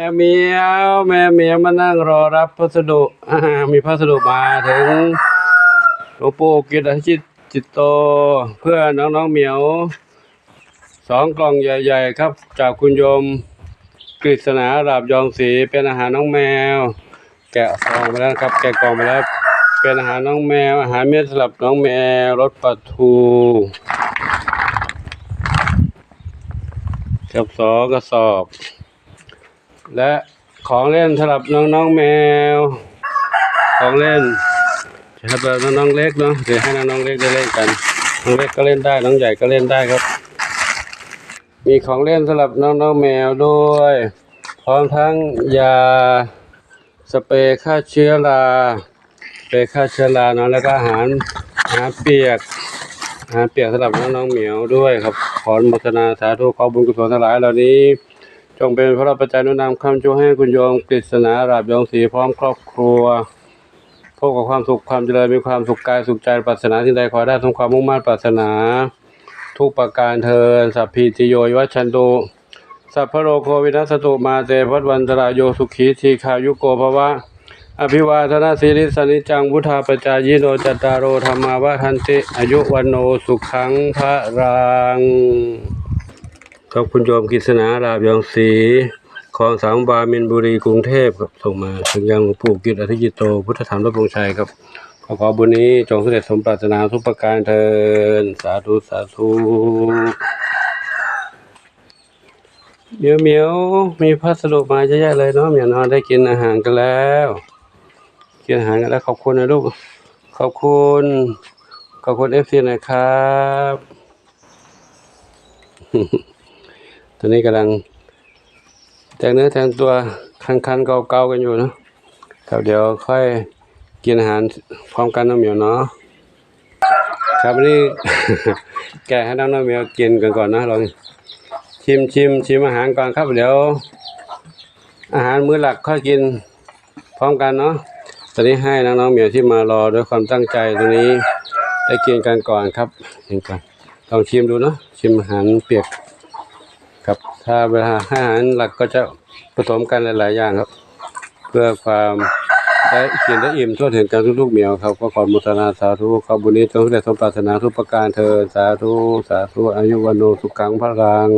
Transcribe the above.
แม่เมียวแม่เมียวมานั่งรอรับพัสดุมีพัสดุมาถึงหลวงปู่กิตติจิตจิตโต เพื่อน้องๆเหมียวสองกล่องใหญ่ ๆ ครับ จากคุณโยมกฤษณาราบยองศรีเป็นอาหารน้องแมว แกะซองไปแล้วครับ แกะกล่องไปแล้วเป็นอาหารน้องแมว อาหารเม็ดสำหรับน้องแมวรสปลาทูกับสองกระสอบ และของเล่นสำหรับน้องน้องๆแมว ของเล่นสำหรับน้องๆเล็กเนาะเดี๋ยวให้น้องๆเล็กได้เล่นกันน้องเล็กก็เล่นได้น้องใหญ่ก็เล่นได้ครับ มีของเล่นสำหรับน้องน้องๆแมวด้วย พร้อมทั้งยาสเปรย์ฆ่าเชื้อราสเปรย์ฆ่าเชื้อราเนาะแล้วก็อาหารอาหารเปียกอาหารเปียกสำหรับน้องน้องๆเหมียวด้วยครับขออนุโมทนาสาธุขอบุญกุศลทั้งหลายเหล่านี้ จงเป็นพระปัจจัยนุนำคำชูให้คุณโยมกฤษณาราบยองศรีพร้อมครอบครัวพบกับความสุขความเจริญมีความสุขกายสุขใจปรารถนาที่ใดขอได้สมความมุ่งมั่นปรารถนา ทุกประการเทินสัพพิติโยวิวัชชันตุสัพพะโรโควินัสตุมาเตพัดวันตรายโยสุขีทีขายุโกภวะ อภิวาทนาสิริสนิจังพุทธาปจายิโนจัตตารโอธรรมาวทันติอายุวันโนสุขังพระรัง ขอบคุณโยมกฤษณาลาบยองศรีคลองสามวามินบุรีกรุงเทพครับส่งมาถึงยังหลวงปู่กิจอธิจิตโต พุทธธรรมรพงษ์ชัยครับ ขอขอบุญนี้จงสำเร็จสมปรารถนาทุกประการเทินสาธุสาธุเมียวเมียวมีพัสดุมาเยอะแยะเลยเนาะเหมียนอนได้กินอาหารกันแล้วกินอาหารกันแล้วขอบคุณนะลูกขอบคุณขอบคุณเอฟซีน่อยครับ ตอนนี้กำลัง แต่งเนื้อแต่งตัวคันๆเกาๆกันอยู่เนะครับเดี๋ยวค่อยกินอาหารพร้อมกันน้องเหมียวเนาะครับวันนี้ แกให้น้องน้องเหมียวกินกันก่อนนะลองชิมชิมชิมอาหารก่อนครับเดี๋ยว อาหารมื้อหลักค่อยกินพร้อมกันเนาะตอนนี้ให้น้องน้องๆเหมียวที่มารอด้วยความตั้งใจตรงนี้ได้กินกันก่อนครับกินก่อนลองชิมดูเนาะชิมอาหารเปียก ถ้าเวลาให้อาหารหลักก็จะผสมกันหลาย ๆ อย่างครับ เพื่อความได้กินได้อิ่มทั่วถึงกันทุกๆเหมียวครับก็ขอมุทนาสาธุขอบุญนี้จงได้สมปรารถนาทุกประการเธอสาธุสาธุอายุวันโนสุขังพระรัง